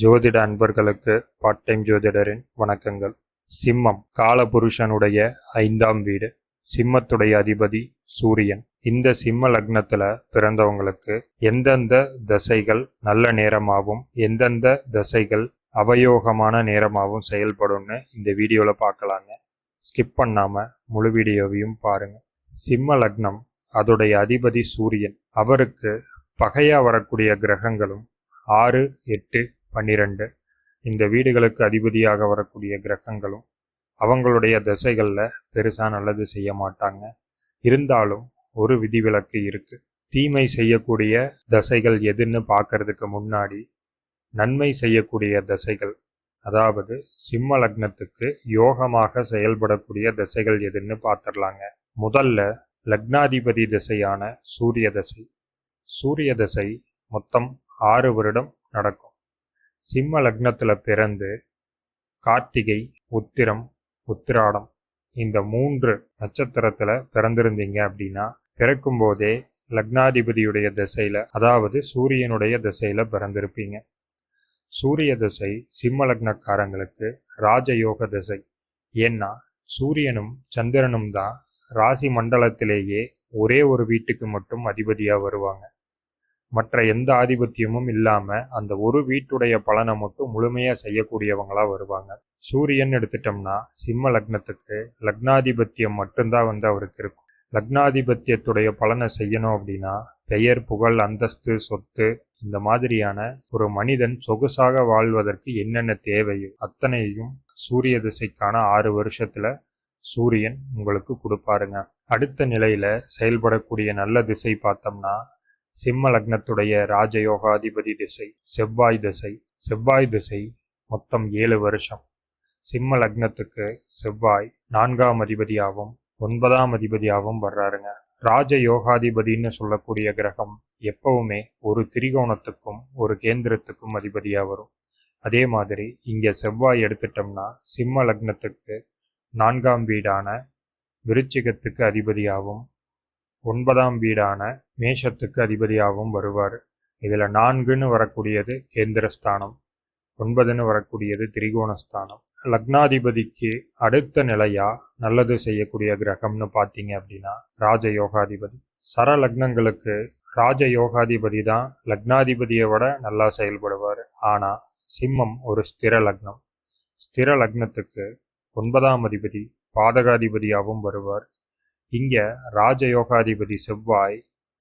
ஜோதிட அன்பர்களுக்கு part time ஜோதிடரின் வணக்கங்கள். சிம்மம் காலபுருஷனுடைய ஐந்தாம் வீடு. சிம்மத்துடைய அதிபதி சூரியன். இந்த சிம்ம லக்னத்துல பிறந்தவங்களுக்கு எந்தெந்த தசைகள் நல்ல நேரமாகவும் எந்தெந்த தசைகள் அவயோகமான நேரமாகவும் செயல்படும்னு இந்த வீடியோவில் பார்க்கலாங்க. ஸ்கிப் பண்ணாமல் முழு வீடியோவையும் பாருங்கள் சிம்ம லக்னம் அதோடைய அதிபதி சூரியன். அவருக்கு பகையாக வரக்கூடிய கிரகங்களும் ஆறு எட்டு பன்னிரெண்டு. இந்த வீடுகளுக்கு அதிபதியாக வரக்கூடிய கிரகங்களும் அவங்களுடைய திசைகளில் பெருசாக நல்லது செய்ய மாட்டாங்க. இருந்தாலும் ஒரு விதிவிலக்கு இருக்குது தீமை செய்யக்கூடிய தசைகள் எதுன்னு பார்க்கறதுக்கு முன்னாடி நன்மை செய்யக்கூடிய தசைகள் அதாவது சிம்ம லக்னத்துக்கு யோகமாக செயல்படக்கூடிய திசைகள் எதுன்னு பார்த்துடலாங்க முதல்ல லக்னாதிபதி திசையான சூரிய தசை. சூரிய தசை மொத்தம் ஆறு வருடம் நடக்கும். சிம்ம லக்னத்தில் பிறந்து கார்த்திகை உத்திரம் உத்திராடம் இந்த மூன்று நட்சத்திரத்தில் பிறந்திருந்தீங்க அப்படின்னா பிறக்கும்போதே லக்னாதிபதியுடைய திசையில் அதாவது சூரியனுடைய திசையில் பிறந்திருப்பீங்க. சூரிய திசை சிம்ம லக்னக்காரங்களுக்கு ராஜயோக திசை. ஏன்னா சூரியனும் சந்திரனும் தான் ராசி மண்டலத்திலேயே ஒரே ஒரு வீட்டுக்கு மட்டும் அதிபதியாக வருவாங்க. மற்ற எந்த ஆதிபத்தியமும் இல்லாமல் அந்த ஒரு வீட்டுடைய பலனை மட்டும் முழுமையாக செய்யக்கூடியவங்களாக வருவாங்க. சூரியன் எடுத்துட்டோம்னா சிம்ம லக்னத்துக்கு லக்னாதிபத்தியம் மட்டும்தான் வந்து அவருக்கு இருக்கும். லக்னாதிபத்தியத்துடைய பலனை செய்யணும் அப்படின்னா பெயர் புகழ் அந்தஸ்து சொத்து இந்த மாதிரியான ஒரு மனிதன் சொகுசாக வாழ்வதற்கு என்னென்ன தேவையோ அத்தனையும் சூரிய திசைக்கான ஆறு வருஷத்துல சூரியன் உங்களுக்கு கொடுப்பாருங்க. அடுத்த நிலையில செயல்படக்கூடிய நல்ல திசை பார்த்தோம்னா சிம்ம லக்னத்துடைய ராஜயோகாதிபதி திசை செவ்வாய் திசை செவ்வாய் திசை மொத்தம் ஏழு வருஷம். சிம்ம லக்னத்துக்கு செவ்வாய் நான்காம் அதிபதியாகவும் ஒன்பதாம் அதிபதியாகவும் வர்றாருங்க. ராஜ யோகாதிபதினு சொல்லக்கூடிய கிரகம் எப்பவுமே ஒரு திரிகோணத்துக்கும் ஒரு கேந்திரத்துக்கும் அதிபதியாக வரும். அதே மாதிரி இங்கே செவ்வாய் எடுத்துட்டோம்னா சிம்ம லக்னத்துக்கு நான்காம் வீடான விருச்சிகத்துக்கு அதிபதியாகவும் ஒன்பதாம் வீடான மேஷத்துக்கு அதிபதியாகவும் வருவார். இதில் நான்குன்னு வரக்கூடியது கேந்திரஸ்தானம் ஒன்பதுன்னு வரக்கூடியது திரிகோணஸ்தானம். லக்னாதிபதிக்கு அடுத்த நிலையா நல்லது செய்யக்கூடிய கிரகம்னு பார்த்தீங்க அப்படின்னா ராஜயோகாதிபதி. சர லக்னங்களுக்கு ராஜ யோகாதிபதி தான் லக்னாதிபதியை விட நல்லா செயல்படுவார். ஆனால் சிம்மம் ஒரு ஸ்திர லக்னம். ஸ்திர லக்னத்துக்கு ஒன்பதாம் அதிபதி பாதகாதிபதியாகவும் வருவார். இங்கே ராஜயோகாதிபதி செவ்வாய்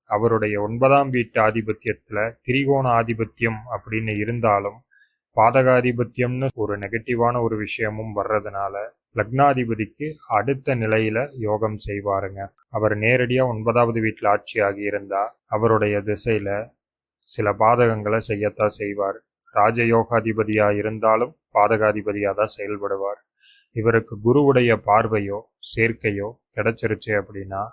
அவருடைய ஒன்பதாம் வீட்டு ஆதிபத்தியத்தில் திரிகோண ஆதிபத்தியம் அப்படின்னு இருந்தாலும் பாதகாதிபத்தியம்னு ஒரு நெகட்டிவான ஒரு விஷயமும் வர்றதுனால லக்னாதிபதிக்கு அடுத்த நிலையில யோகம் செய்வாருங்க. அவர் நேரடியாக ஒன்பதாவது வீட்டில் ஆட்சியாகி இருந்தா அவருடைய திசையில சில பாதகங்களை செய்யத்தான் செய்வார். ராஜயோகாதிபதியா இருந்தாலும் பாதகாதிபதியாக தான் செயல்படுவார். இவருக்கு குருவுடைய பார்வையோ சேர்க்கையோ கிடைச்சிருச்சு அப்படின்னா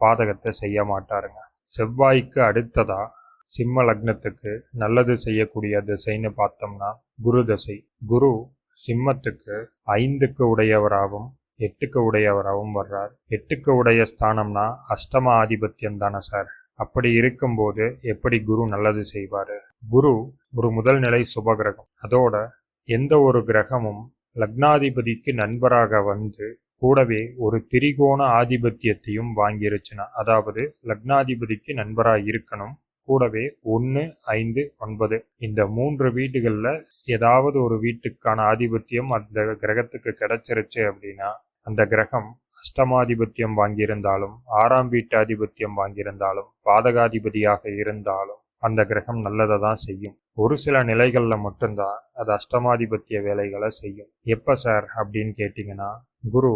பாதகத்தை செய்ய மாட்டாருங்க. செவ்வாய்க்கு அடுத்ததா சிம்ம லக்னத்துக்கு நல்லது செய்யக்கூடிய திசைன்னு பார்த்தோம்னா குரு தசை. குரு சிம்மத்துக்கு ஐந்துக்கு உடையவராகவும் எட்டுக்கு உடையவராகவும் வர்றார். எட்டுக்கு உடைய ஸ்தானம்னா அஷ்டம ஆதிபத்தியம் தானே சார். அப்படி இருக்கும்போது எப்படி குரு நல்லது செய்வார்? குரு ஒரு முதல் நிலை சுபகிரகம். அதோட எந்த ஒரு கிரகமும் லக்னாதிபதிக்கு நண்பராக வந்து கூடவே ஒரு திரிகோண ஆதிபத்தியத்தையும் வாங்கிருச்சுன்னா அதாவது லக்னாதிபதிக்கு நண்பராக இருக்கணும் கூடவே ஒன்று ஐந்து ஒன்பது இந்த மூன்று வீடுகளில் ஏதாவது ஒரு வீட்டுக்கான ஆதிபத்தியம் அந்த கிரகத்துக்கு கிடைச்சிருச்சு அப்படின்னா அந்த கிரகம் அஷ்டமாதிபத்தியம் வாங்கியிருந்தாலும் ஆறாம் வீட்டு ஆதிபத்தியம் வாங்கியிருந்தாலும் பாதகாதிபதியாக இருந்தாலும் அந்த கிரகம் நல்லதை தான் செய்யும். ஒரு சில நிலைகளில் மட்டும்தான் அது அஷ்டமாதிபத்திய வேலைகளை செய்யும். எப்போ சார் அப்படின்னு கேட்டிங்கன்னா குரு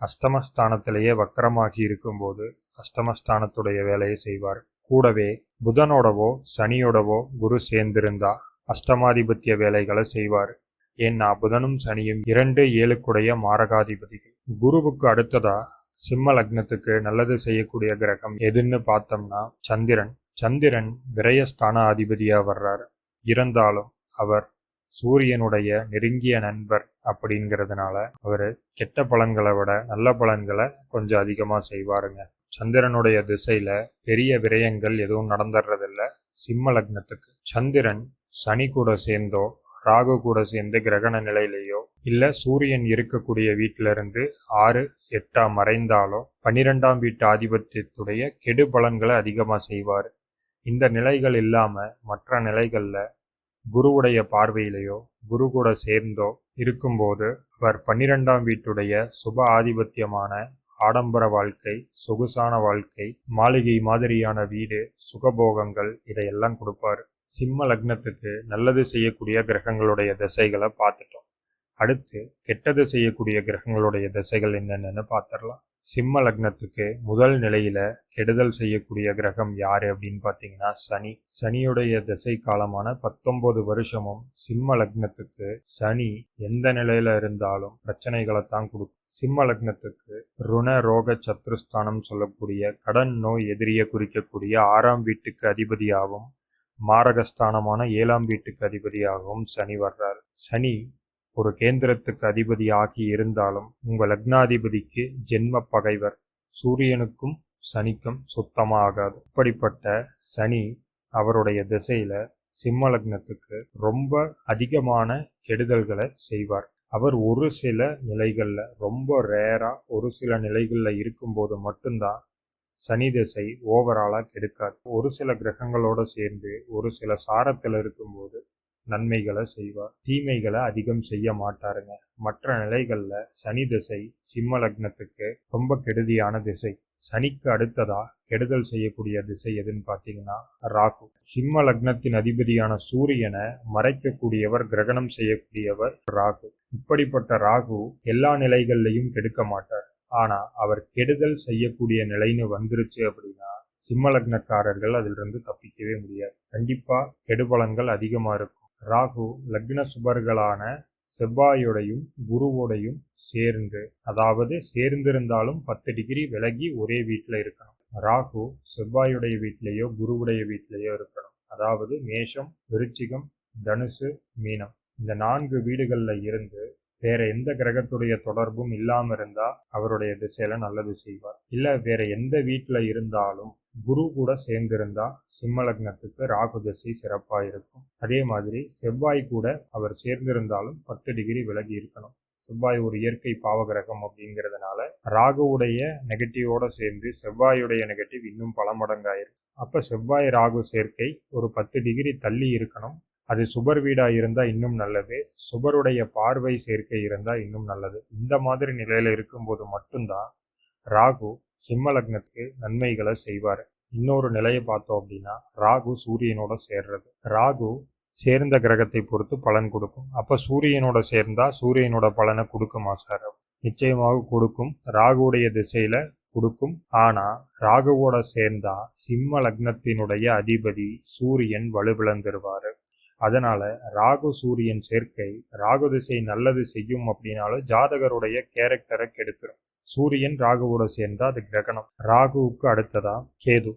அஷ்டமஸ்தானத்திலேயே வக்கரமாகி இருக்கும்போது அஷ்டமஸ்தானத்துடைய வேலையை செய்வார். கூடவே புதனோடவோ சனியோடவோ குரு சேர்ந்திருந்தா அஷ்டமாதிபத்திய வேலைகளை செய்வார். ஏன்னா புதனும் சனியும் இரண்டு ஏழுக்குடைய மாரகாதிபதிகள். குருவுக்கு அடுத்ததா சிம்ம லக்னத்துக்கு நல்லது செய்யக்கூடிய கிரகம் எதுன்னு பார்த்தோம்னா சந்திரன். சந்திரன் விரயஸ்தான அதிபதியாக வர்றார். இருந்தாலும் அவர் சூரியனுடைய நெருங்கிய நண்பர் அப்படிங்கிறதுனால அவர் கெட்ட பலன்களை விட நல்ல பலன்களை கொஞ்சம் அதிகமாக செய்வாருங்க. சந்திரனுடைய திசையில பெரிய விரயங்கள் எதுவும் நடந்துடுறதில்ல சிம்ம லக்னத்துக்கு. சந்திரன் சனி கூட சேர்ந்தோ ராகு கூட சேர்ந்து கிரகண நிலையிலேயோ இல்லை சூரியன் இருக்கக்கூடிய வீட்டிலிருந்து ஆறு எட்டா மறைந்தாலோ பன்னிரெண்டாம் வீட்டு ஆதிபத்தியத்துடைய கெடு பலன்களை அதிகமாக செய்வார். இந்த நிலைகள் இல்லாமல் மற்ற நிலைகளில் குருவுடைய பார்வையிலேயோ குரு கூட சேர்ந்தோ இருக்கும்போது அவர் பன்னிரெண்டாம் வீட்டுடைய சுப ஆதிபத்தியமான ஆடம்பர வாழ்க்கை சொகுசான வாழ்க்கை மாளிகை மாதிரியான வீடு சுகபோகங்கள் இதையெல்லாம் கொடுப்பார். சிம்ம லக்னத்துக்கு நல்லது செய்யக்கூடிய கிரகங்களுடைய திசைகளை பார்த்துட்டோம். அடுத்து கெட்டது செய்யக்கூடிய கிரகங்களுடைய திசைகள் என்னென்னு பார்த்துடலாம். சிம்ம லக்னத்துக்கு முதல் நிலையில கெடுதல் செய்யக்கூடிய கிரகம் யாரு அப்படின்னு பார்த்தீங்கன்னா சனி. சனியுடைய திசை காலமான பத்தொன்பது வருஷமும் சிம்ம லக்னத்துக்கு சனி எந்த நிலையில இருந்தாலும் பிரச்சனைகளை தான் கொடுக்கும். சிம்ம லக்னத்துக்கு ருண ரோக சத்ருஸ்தானம் சொல்லக்கூடிய கடன் நோய் எதிரியை குறிக்கக்கூடிய ஆறாம் வீட்டுக்கு அதிபதியாகவும் மாரகஸ்தானமான ஏழாம் வீட்டுக்கு அதிபதியாகவும் சனி வர்றார். சனி ஒரு கேந்திரத்துக்கு அதிபதி ஆகி இருந்தாலும் உங்க லக்னாதிபதிக்கு ஜென்ம பகைவர் சூரியனுக்கும் சனிக்கும் சுத்தமாகாது. இப்படிப்பட்ட சனி அவருடைய திசையில சிம்ம லக்னத்துக்கு ரொம்ப அதிகமான கெடுதல்களை செய்வார். அவர் ஒரு சில நிலைகள்ல ரொம்ப ரேரா ஒரு சில நிலைகள்ல இருக்கும்போது மட்டும்தான் சனி திசை ஓவராலாக கெடுக்காது. ஒரு சில கிரகங்களோட சேர்ந்து ஒரு சில சாரத்தில் இருக்கும்போது நன்மைகளை செய்வார். தீமைகளை அதிகம் செய்ய மாட்டாருங்க. மற்ற நிலைகளில் சனி திசை சிம்ம லக்னத்துக்கு ரொம்ப கெடுதியான திசை. சனிக்கு அடுத்ததா கெடுதல் செய்யக்கூடிய திசை எதுன்னு பார்த்தீங்கன்னா ராகு. சிம்ம லக்னத்தின் அதிபதியான சூரியனை மறைக்கக்கூடியவர் கிரகணம் செய்யக்கூடியவர் ராகு. இப்படிப்பட்ட ராகு எல்லா நிலைகள்லையும் கெடுக்க மாட்டார். ஆனா அவர் கெடுதல் செய்யக்கூடிய நிலைன்னு வந்துருச்சு அப்படின்னா சிம்ம லக்னக்காரர்கள் அதிலிருந்து தப்பிக்கவே முடியாது. கண்டிப்பா கெடுபலங்கள் அதிகமா இருக்கும். ராகு லக்ன சுபர்களான செவ்வாயோடையும் குருவோடையும் சேர்ந்து அதாவது சேர்ந்திருந்தாலும் பத்து டிகிரி விலகி ஒரே வீட்டில் இருக்கணும். ராகு செவ்வாயுடைய வீட்டிலேயோ குருவுடைய வீட்டிலேயோ இருக்கணும். அதாவது மேஷம் விருச்சிகம் தனுசு மீனம். இந்த நான்கு வீடுகளில் இருந்து வேற எந்த கிரகத்துடைய தொடர்பும் இல்லாமல் இருந்தால் அவருடைய திசையில நல்லது செய்வார். இல்லை வேற எந்த வீட்டில் இருந்தாலும் குரு கூட சேர்ந்திருந்தா சிம்ம லக்னத்துக்கு ராகு திசை சிறப்பாக இருக்கும் அதே மாதிரி செவ்வாய் கூட அவர் சேர்ந்திருந்தாலும் பத்து டிகிரி விலகி இருக்கணும். செவ்வாய் ஒரு இயற்கை பாவகிரகம் அப்படிங்கிறதுனால ராகுவுடைய நெகட்டிவோட சேர்ந்து செவ்வாயுடைய நெகட்டிவ் இன்னும் பல மடங்காயிருக்கு. அப்போ செவ்வாய் ராகு சேர்க்கை ஒரு பத்து டிகிரி தள்ளி இருக்கணும். அது சுபர் வீடாக இருந்தால் இன்னும் நல்லது. சுபருடைய பார்வை சேர்க்கை இருந்தால் இன்னும் நல்லது. இந்த மாதிரி நிலையில் இருக்கும்போது மட்டும்தான் ராகு சிம்ம லக்னத்துக்கு நன்மைகளை செய்வார். இன்னொரு நிலையை பார்த்தோம் அப்படின்னா ராகு சூரியனோட சேர்றது. ராகு சேர்ந்த கிரகத்தை பொறுத்து பலன் கொடுக்கும். அப்போ சூரியனோட சேர்ந்தா சூரியனோட பலனை கொடுக்குமா சார்? நிச்சயமாக கொடுக்கும். ராகுடைய திசையில கொடுக்கும். ஆனா ராகுவோட சேர்ந்தா சிம்ம லக்னத்தினுடைய அதிபதி சூரியன் வலுவிழந்துருவாரு. அதனால ராகு சூரியன் சேர்க்கை ராகு திசை நல்லது செய்யும் அப்படின்னாலும் ஜாதகருடைய கேரக்டரை கெடுத்துரும். சூரியன் ராகுவோட சேர்ந்தா அது கிரகணம். ராகுவுக்கு அடுத்ததா கேது.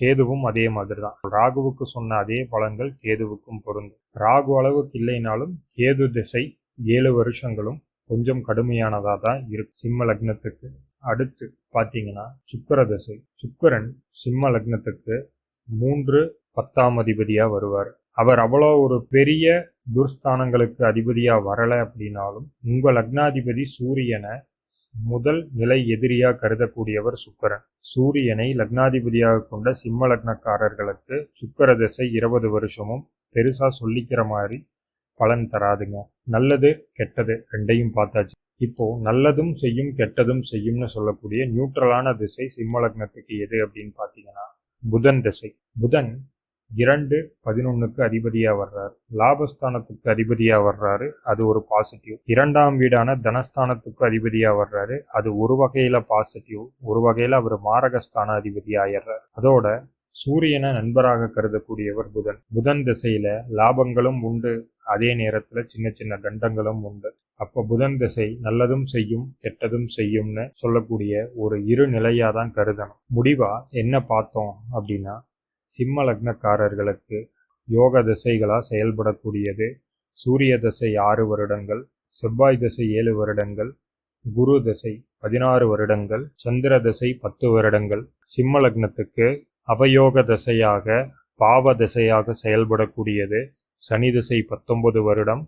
கேதுவும் அதே மாதிரி தான் ராகுவுக்கு சொன்ன அதே பலன்கள் கேதுவுக்கும் பொருந்தும். ராகு அளவுக்கு இல்லைனாலும் கேது திசை ஏழு வருஷங்களும் கொஞ்சம் கடுமையானதாக தான் இருக்கு. சிம்ம லக்னத்துக்கு அடுத்து பார்த்தீங்கன்னா சுக்கர திசை. சுக்கரன் சிம்ம லக்னத்துக்கு மூன்று பத்தாம் அதிபதியாக வருவார். அவர் அவ்வளோ ஒரு பெரிய துர்ஸ்தானங்களுக்கு அதிபதியாக வரலை அப்படின்னாலும் உங்கள் லக்னாதிபதி சூரியனை முதல் நிலை எதிரியாக கருதக்கூடியவர் சுக்கரன். சூரியனை லக்னாதிபதியாக கொண்ட சிம்ம லக்னக்காரர்களுக்கு சுக்கர திசை இருபது வருஷமும் பெருசா சொல்லிக்கிற மாதிரி பலன் தராதுங்க. நல்லது கெட்டது ரெண்டையும் பார்த்தாச்சு. இப்போ நல்லதும் செய்யும் கெட்டதும் செய்யும்னு சொல்லக்கூடிய நியூட்ரலான திசை சிம்ம லக்னத்துக்கு எது அப்படின்னு பார்த்தீங்கன்னா புதன் திசை. புதன் இரண்டு பதினொன்னுக்கு அதிபதியா வர்றாரு. லாபஸ்தானத்துக்கு அதிபதியா வர்றாரு. அது ஒரு பாசிட்டிவ் இரண்டாம் வீடான தனஸ்தானத்துக்கு அதிபதியா வர்றாரு. அது ஒரு வகையில பாசிட்டிவ் ஒரு வகையில அவர் மாரகஸ்தான அதிபதி ஆயிடுறாரு. அதோட சூரியனை நண்பராக கருதக்கூடியவர் புதன். புதன் திசையில லாபங்களும் உண்டு. அதே நேரத்துல சின்ன சின்ன கண்டங்களும் உண்டு. அப்ப புதன் திசை நல்லதும் செய்யும் கெட்டதும் செய்யும்னு சொல்லக்கூடிய ஒரு இரு நிலையா தான் கருதணும். முடிவா என்ன பார்த்தோம் அப்படின்னா சிம்ம லக்னக்காரர்களுக்கு யோக திசைகளாக செயல்படக்கூடியது. சூரிய தசை ஆறு வருடங்கள் செவ்வாய் தசை ஏழு வருடங்கள் குரு தசை பதினாறு வருடங்கள் சந்திர தசை பத்து வருடங்கள். சிம்ம லக்னத்துக்கு அவயோக தசையாக பாவ திசையாக செயல்படக்கூடியது. சனி திசை பத்தொன்பது வருடம்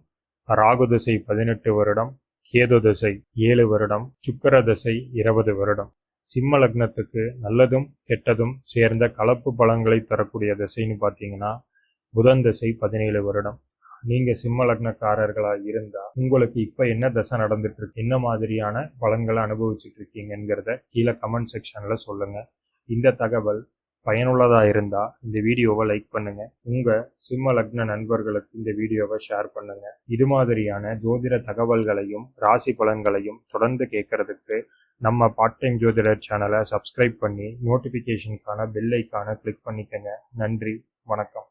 ராகு திசை பதினெட்டு வருடம் கேது திசை ஏழு வருடம் சுக்கர திசை இருபது வருடம். சிம்ம லக்னத்துக்கு நல்லதும் கெட்டதும் சேர்ந்த கலப்பு பலன்களை தரக்கூடிய திசைன்னு பார்த்தீங்கன்னா புதன் திசை பதினேழு வருடம். நீங்க சிம்ம லக்னக்காரர்களா இருந்தா உங்களுக்கு இப்ப என்ன தசை நடந்துட்டு இருக்கு என்ன மாதிரியான பலன்களை அனுபவிச்சுட்டு இருக்கீங்கிறத கீழே கமெண்ட் செக்ஷன்ல சொல்லுங்க. இந்த தகவல் பயனுள்ளதாக இருந்தால் இந்த வீடியோவை லைக் பண்ணுங்கள் உங்கள் சிம்ம லக்ன நண்பர்களுக்கு இந்த வீடியோவை ஷேர் பண்ணுங்கள் இது மாதிரியான ஜோதிட தகவல்களையும் ராசி பலன்களையும் தொடர்ந்து கேட்கறதுக்கு நம்ம பார்ட் டைம் ஜோதிடர் சேனலை சப்ஸ்கிரைப் பண்ணி நோட்டிஃபிகேஷனுக்கான பெல் ஐக்கானை கிளிக் பண்ணிக்கங்க. நன்றி வணக்கம்.